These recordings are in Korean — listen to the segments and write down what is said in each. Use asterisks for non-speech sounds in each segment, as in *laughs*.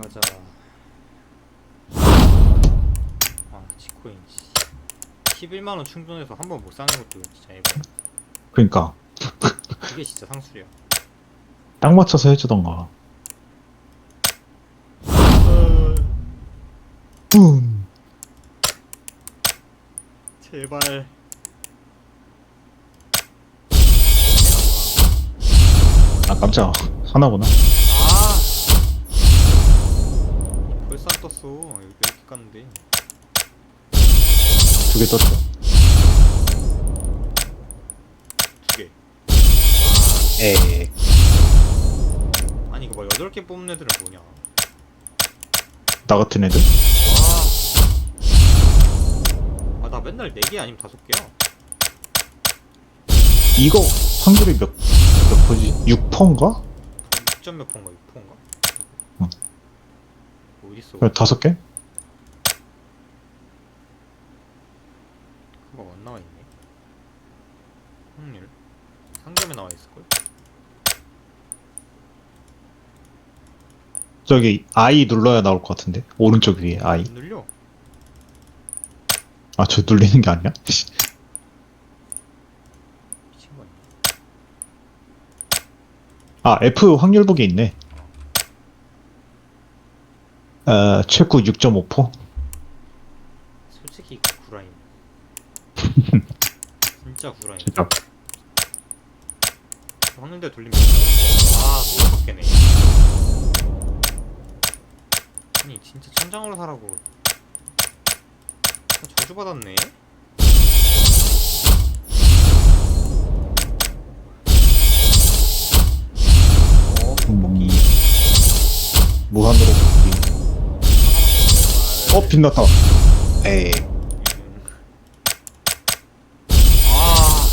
가자. 아, 지코인. 씨. 11만원 충전해서 한 번 못 사는 것도 진짜 에바. 그러니까 그게 진짜 상술이야. 딱 맞춰서 해주던가. 뿜. 제발. 아 깜짝아. 하나구나. 떴어. 여기 왜 이렇게 깠는데. 두 개 떴어. 두 개. 에이. 아니, 이거 막 8개 뽑는 애들은 뭐냐. 나 같은 애들? 아. 아, 나 맨날 4개 아니면 5개야. 이거 확률이 몇, 몇 퍼지? 6퍼인가? 6점 몇 폰가? 6폰가? 응. 어딨어? 그래, 다섯 개? 그거 안 나와 있네. 확률. 상점에 나와 있을 걸? 저기 I 눌러야 나올 것 같은데? 오른쪽 위에 I. 안 눌려. 아, 저 눌리는 게 아니야? *laughs* 미친 거 아니야? 아, F 확률 보기 있네. 어, 최고 6.5%? 솔직히 구라임. *laughs* 진짜 구라임. 진짜. 확률대 돌리면 아, 또 바뀌네. 아니, 진짜 천장으로 사라고. 아, 저주받았네. 어, 음, 무한으로. 어, 빛났다. 에이. 아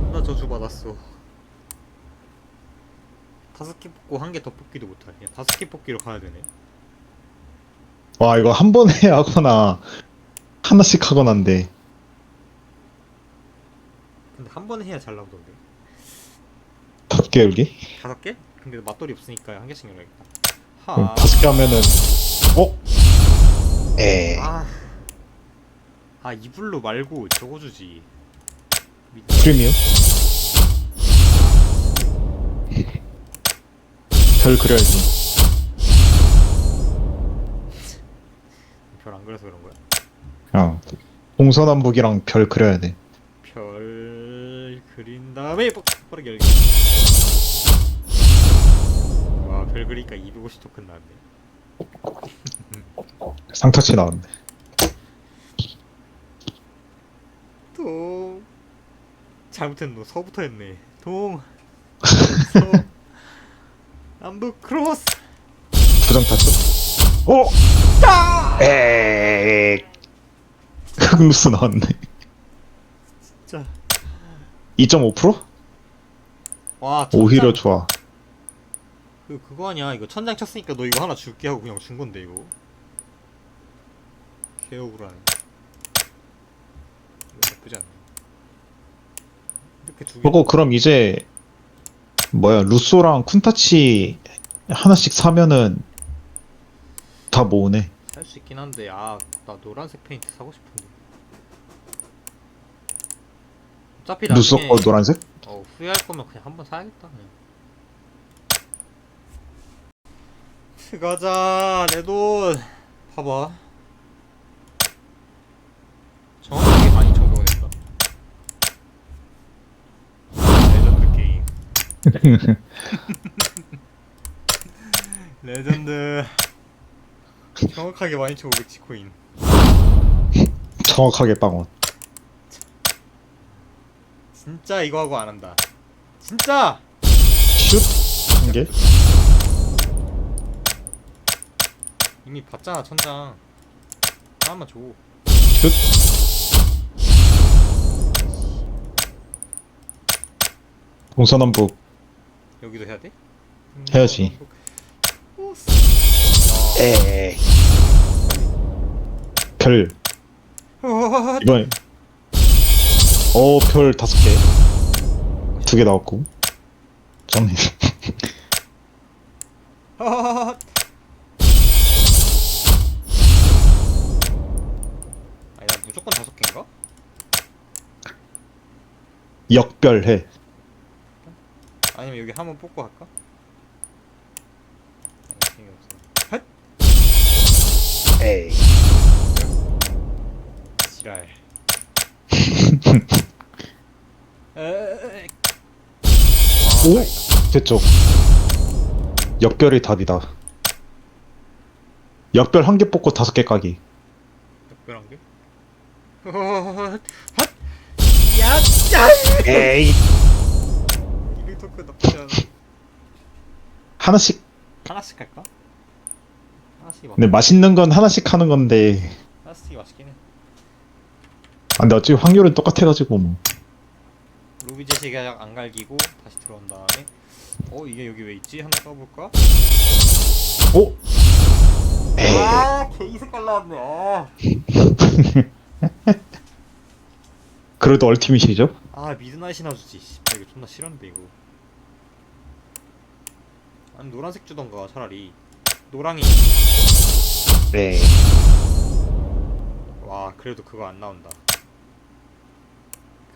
존나 저주 받았어 다섯 개 뽑고 한 개 더 뽑기도 못하네 다섯 개 뽑기로 가야 되네 와, 이거 한 번에 *laughs* 하거나, 하나씩 하거나인데. 근데 한 번에 해야 잘 나오던데 다섯 개 열기? 다섯 개? 근데 맞돌이 없으니까 한 개씩 열어야겠다 하 다섯 개 하면은, 어? 에이. 아, 아 이불로 말고 저거 주지 미- 프리미엄? 별 그려야지. 별안 그려서 그런 거야? 어. 동서남북이랑 별 그려야 돼. 별 그린 다음에 빠- 빠르게 열기 와 별 그리니까 250 토큰 나왔네 *laughs* 상타치 나왔네. 동 잘못했노 서부터 했네 동 *laughs* 서. 남북 크로스 부정 탔죠? 어? 에이. 흑누스 나왔네. 자. 2.5%? 와 오히려 좋아. 그 그거 아니야 이거 천장 쳤으니까 너 이거 하나 줄게 하고 그냥 준 건데 이거 개억울하네 이거 나쁘지 않네 이렇게 두개 그거 그럼 이제 뭐야 루소랑 쿤타치 하나씩 사면은 다 모으네. 살 수 있긴 한데 아 나 노란색 페인트 사고 싶은데 어차피 루소 나중에 거 노란색? 어, 후회할 거면 그냥 한번 사야겠다 그냥. 가자 내 돈. 봐봐. 정확하게 많이 적용됐다. 레전드 게임. *laughs* 레전드. 정확하게 많이 쳐고 비트코인. 정확하게 빵원. 진짜 이거 하고 안 한다. 진짜! 슛! 한 개? 이미 봤잖아 천장 하나만 줘 슛! 동서남북 여기도 해야 돼? 해야지. 오, 에이. 별 아, 이번에 어별 다섯 개 두 개 나왔고 짱네 헛. 아 무조건 다섯 개인가? 역별해. 아니면 여기 한번 뽑고 할까? 아니, 생각 없어. 헛! 에이. 지랄. 에에에. 오? 됐죠. 역별이 답이다. 역별 한 개 뽑고 다섯 개 까기. 특별한 게? 헛! 야! 짜! 에이. 이리 토크 나쁘지 않아. 하나씩. 하나씩 할까? 하나씩 막. 근데 맛있는 건 하나씩 하는 건데. 하나씩 맛있긴 해. 아, 근데 어차피 확률은 똑같아가지고 뭐. 루비 제시가 안 갈기고 다시 들어온 다음에 어 이게 여기 왜 있지? 한번 써볼까? 오? 에이. 아, 개이 색깔 나왔네. 아, 그래도 얼티밋이죠? 아 미드나잇이나 주지. 씨발 이거 존나 싫었는데 이거. 아니 노란색 주던가 차라리. 노랑이. 네. 와 그래도 그거 안 나온다.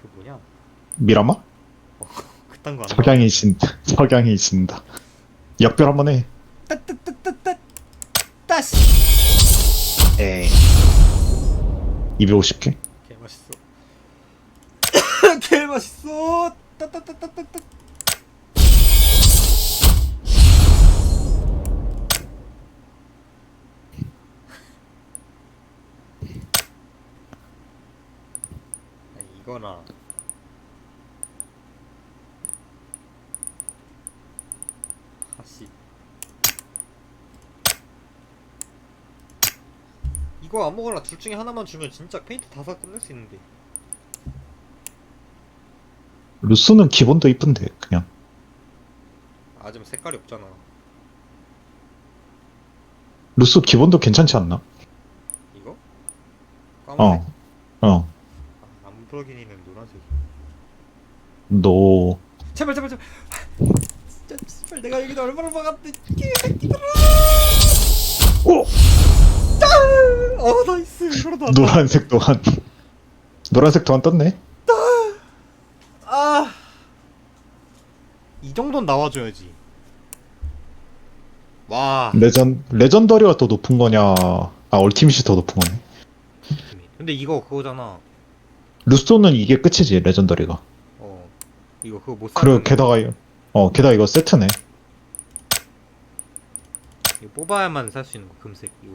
그 뭐냐? 미라마? 그딴 거안 나와. 석양이 진, 석양이 진다. 역별 한번 해. 따따따따따. 따시. 에이. 250개? 개 맛있어. *coughs* 개 맛있어. 따따따따따따. 이거나 하씨 이거 아무거나 둘 중에 하나만 주면 진짜 페인트 다 사 끝낼 수 있는데 루스는 기본도 이쁜데, 그냥. 아 지금 색깔이 없잖아 루스 기본도 괜찮지 않나? 이거? 까만색? 어. 어. 아, 안 플러기니는 노란색 너, 제발 제발 제발 진짜 제발 내가 여기다 얼마나 막았대 개새끼들아 오! 어 나이스 이거로 다 노란색 도안. 노란색 도안 떴네? 아이 정도는 나와줘야지 와 레전, 레전더리가 더 높은 거냐, 아, 얼티밋이 더 높은 거네. 근데 이거 그거잖아 루소는 이게 끝이지, 레전더리가. 어 이거 그거 못 그리고 게다가, 이- 어, 게다가 이거 세트네. 이거 뽑아야만 살 수 있는 거 금색 이거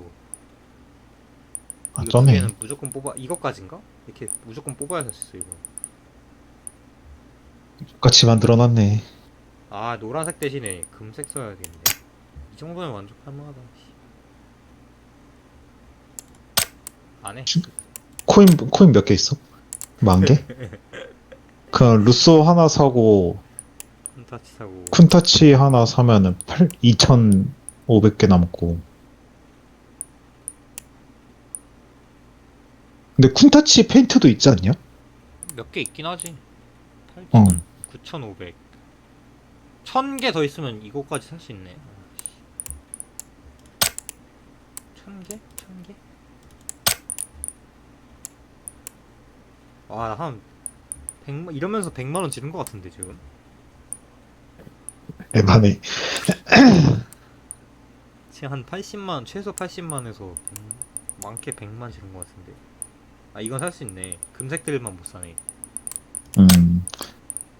아, 이거 두 쩌네. 개는 무조건 뽑아 이거까지인가? 이렇게 무조건 뽑아야 있어 이거 같이 만들어놨네. 아 노란색 대신에 금색 써야겠는데 이 정도면 만족할 만하다 안해 코인, 코인 몇 개 있어? 만 개? *laughs* 그냥 루소 하나 사고, 쿤타치 사고 쿤타치 하나 사면은 8, 2,500개 남고. 근데 쿤타치 페인트도 있지 않냐? 몇 개 있긴 하지 어. 8,000 9,500 1000개 더 있으면 이거까지 살 수 있네 아, 1000개? 1000개? 와 한 100만 이러면서 100만 원 지른 것 같은데 지금 에반에. 지금 한 80만 최소 80만에서 100, 많게 100만 지른 것 같은데 아 이건 살 수 있네 금색들만 못 사네 음.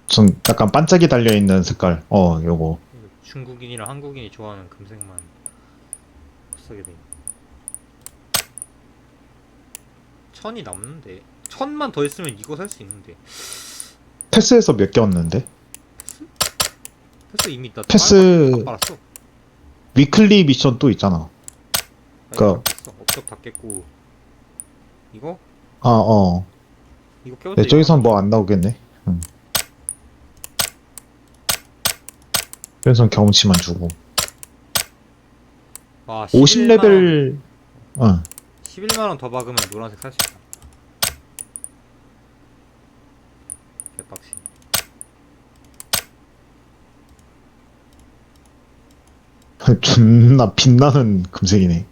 좀 약간 반짝이 달려 있는 색깔. 어, 요거. 이거 중국인이랑 한국인이 좋아하는 금색만 못 사게 돼 천이 남는데 천만 더 있으면 이거 살 수 있는데 패스에서 몇개 왔는데? 패스 이미 나 패스- 다 빨았어 위클리 미션 또 있잖아. 그니까 그니까- 업적 다 깼고 이거? 아, 어. 이거 깨웠어 네, 저기선 뭐 안 나오겠네. 음. 여기선 경험치만 주고. 와 50레벨, 어. 11만원 더 박으면 노란색 살 수 있다 개빡치 *laughs* 존나 빛나는 금색이네.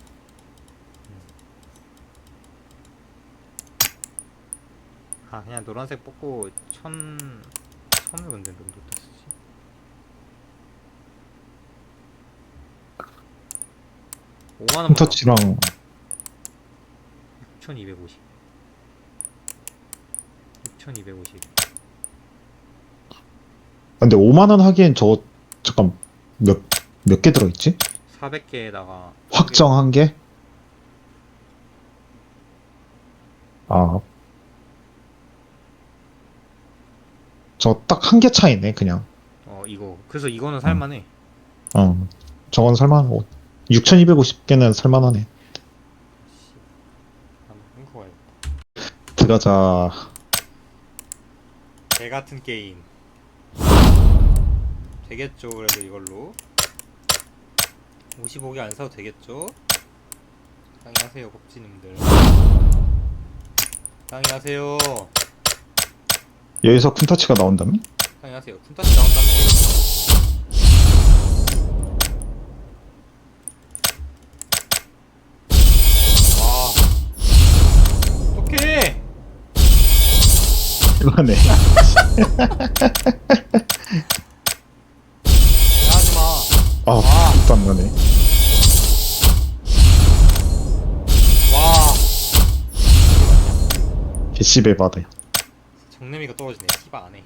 아 그냥 노란색 뽑고 천 천을 근데 넌 어디다 쓰지? 오만 원만 콘터치랑 6,250 6,250 근데 5만 원 하기엔 저 잠깐 몇 몇 개 들어있지? 400개에다가 확정한 게? 아. 저 딱 한 개 차이네, 그냥. 어 이거 그래서 이거는 살만해 어. 저건 살만하고. 6250개는 살만하네. 한번 끊고 들어가자. 개 같은 게임 되겠죠 그래도 이걸로 55개 안 사도 되겠죠 땅이 하세요 법지님들 땅이 하세요 여기서 쿤타치가 나온다면? 땅이 하세요 쿤타치 나온다면 와 어떡해 이거네. 하지 마 아, 와. 일단 거네. 와 개씨배 받아요. 정내미가 떨어지네 씨바 안 해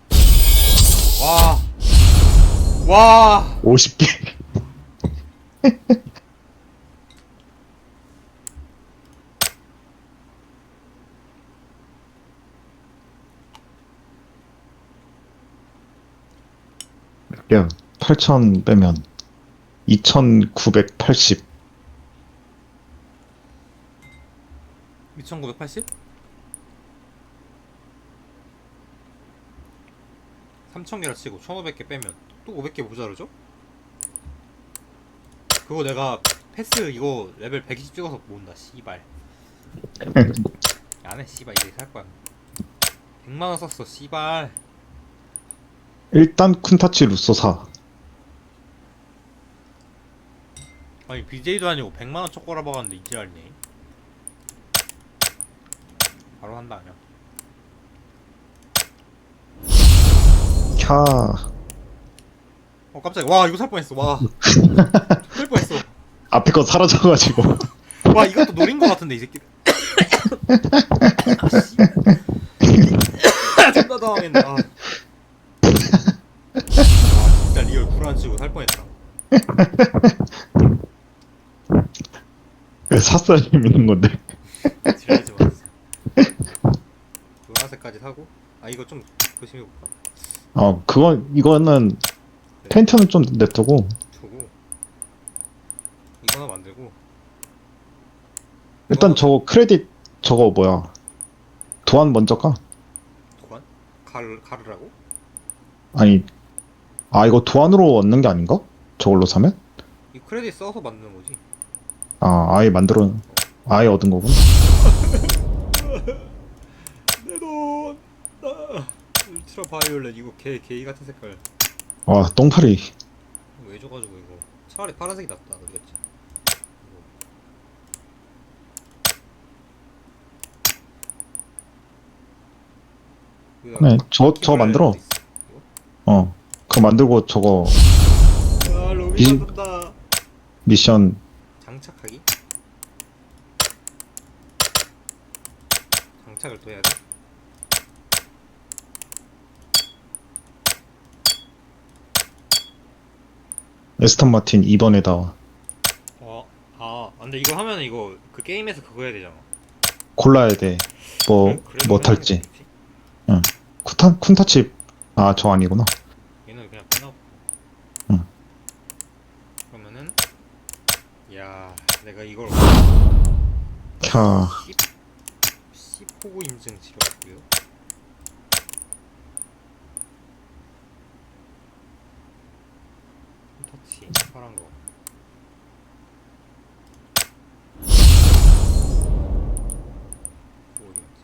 와 와, 50개. 몇 개야? 8,000 빼면 2,980. 2980? 3000개라 치고 1500개 빼면 또 500개 모자르죠? 그거 내가 패스 이거 레벨 120 찍어서 모은다 씨발. 안해 씨발. 이제 살 거야. 100만원 썼어 씨발. 일단 쿤타치 루소 사. 아니 BJ도 아니고 100만원 초코라 박았는데 이제 알네 바로 한다 아니 야 캬. 어 깜짝이야 와 이거 살 뻔했어 와살 *laughs* 뻔했어 앞에 거 사라져가지고. 와 이것도 노린 거 같은데 이 새끼. 아 씨. *laughs* 존나 당황했네. 아. 아 진짜 리얼 불안 치고 살 뻔했다. 샀어야 재밌는 건데. 지랄하지 마. 노란색까지 사고. 아 이거 좀 조심해 볼까. 어, 그건, 이거는, 펜트는 좀 냅두고, 두고. 이거 하나 만들고. 일단 어. 저거 크레딧, 저거 뭐야. 도안 먼저 까? 도관? 가르 가르라고? 아니, 아, 이거 도안으로 얻는 게 아닌가? 저걸로 사면? 이 크레딧 써서 만드는 거지. 아, 아예 만들어, 아예 얻은 거구나. *laughs* 내 돈. 아. 울트라 바이올렛 이거 개 개이 같은 색깔. 와, 똥파리. 왜 줘가지고 이거 차라리 파란색이 낫다 그랬지. 네, 저, 저 만들어. 어. 그거 만들고 저거 야 이- 로비 만든다 미션, 장착하기 장착을 또 해야 돼? 에스턴 마틴 2번에다 어, 아 근데 이거 하면 이거 그 게임에서 그거 해야 되잖아 골라야 돼. 뭐, 그래- 뭐 탈지. 좋지. 쿤타, 쿤타치, 아, 저 아니구나. 얘는 그냥 빼놓고 응. 그러면은 야 내가 이걸 캬. 10, 10호구 인증 치료하고요 터치 파란 거 뭐 어디 갔지?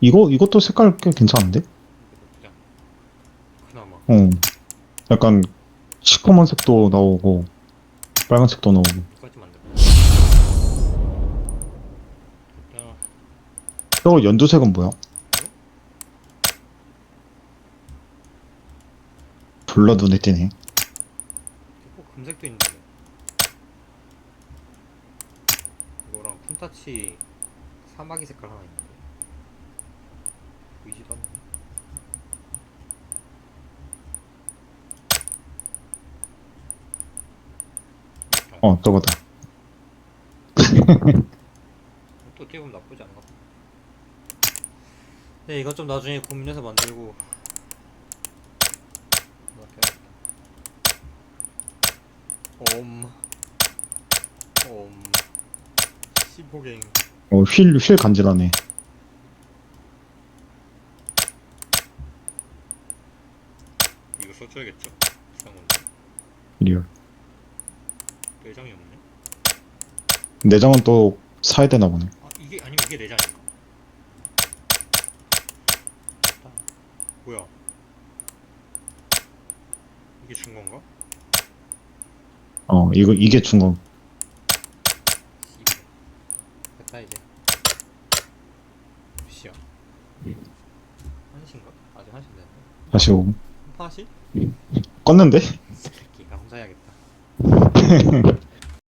이거, 이것도 색깔 꽤 괜찮은데? 어. 약간 시커먼 색도 나오고 빨간색도 나오고. 이거까지 만들어. 야, 저거 연두색은 뭐야? 졸라 눈에 띄네. 꼭 금색도 있는데. 이거랑 쿤타치 사마귀 색깔 하나 있는데. 보이지도 않네. 어, 저거다. 또 어떻게 보면 *laughs* 나쁘지 않아. 네, 이거 좀 나중에 고민해서 만들고. 맡겨야겠다. 옴. 옴. 15갱. 어, 휠, 휠 간지라네. 이거 써줘야겠죠? 상훈. 리얼. 내장이 없네. 내장은 또 사야 되나 보네. 아, 이게, 아니면 이게 내장인가? 아, 뭐야? 이게 준 건가? 어, 이거, 이게. 씨발. 됐다 이제 몇 시야? 한시인가? 아직 한시 됐네 다시 오고. 한시? 껐는데? 새끼가 혼자 해야겠다 *laughs*